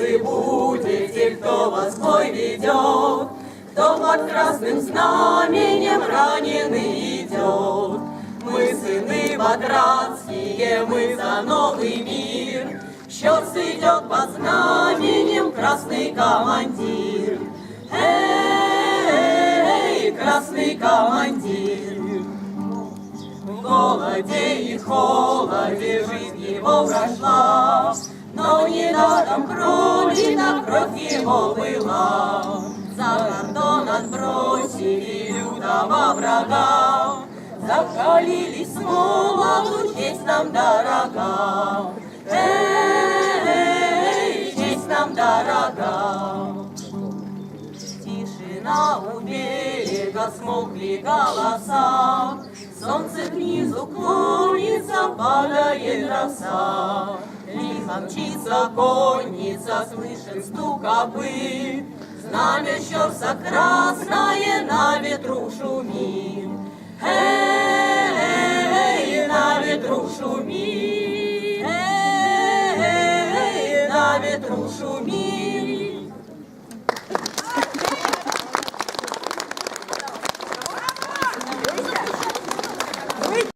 и будете, кто вас бой ведет, кто под красным знаменем раненый идет. Мы сыны Батрадские, мы за новый мир, Счет идет под знаменем красный командир. Эй, красный командир. В голоде и холоде жизнь его прошла, Недаром пролита кровь его была. За кордон отбросили лютого врага, Закалились с молоду, честь нам дорога. Эй, честь нам дорога. Тишина у берега, смолкли голоса, Солнце книзу клонится, падает роса. Радостно мчится конница, слышит стук кобы. Знамя щерса красное на ветру шумит. Эй, на ветру шумит. Эй, на ветру шумит.